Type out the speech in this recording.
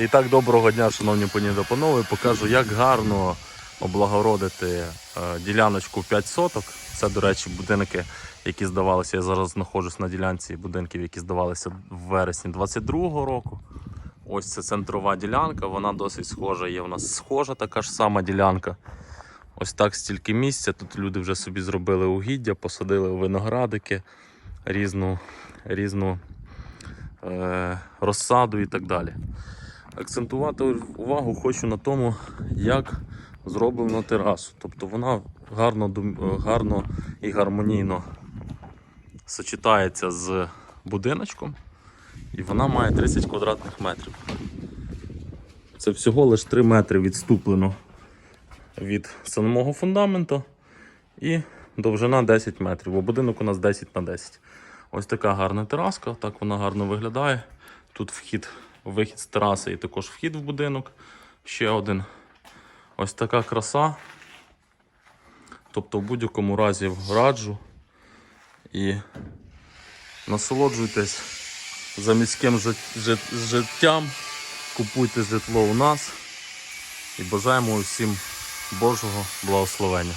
І так доброго дня, шановні пані та. Покажу, як гарно облагородити е, діляночку 5 соток. Це, до речі, будинки, які здавалися. Я зараз знаходжусь на ділянці будинків, які здавалися в вересні 22-го року. Ось це центрова ділянка, вона досить схожа. Є у нас схожа така ж сама ділянка. Ось так стільки місця. Тут люди вже собі зробили угіддя, посадили виноградики, різну, різну е, розсаду і так далі. Акцентувати увагу хочу на тому, як зроблено терасу. Тобто вона гарно, гарно і гармонійно сочетається з будиночком, і вона має 30 квадратних метрів. Це всього лише 3 метри відступлено від самого фундаменту і довжина 10 метрів, бо будинок у нас 10 на 10. Ось така гарна тераска, так вона гарно виглядає. Тут вхід, вихід з тераси і також вхід в будинок. Ще один. Ось така краса. Тобто в будь-якому разі раджу і насолоджуйтесь за міським жит- жит- життям, купуйте житло у нас і бажаємо усім Божого благословення.